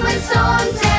Ми сонце.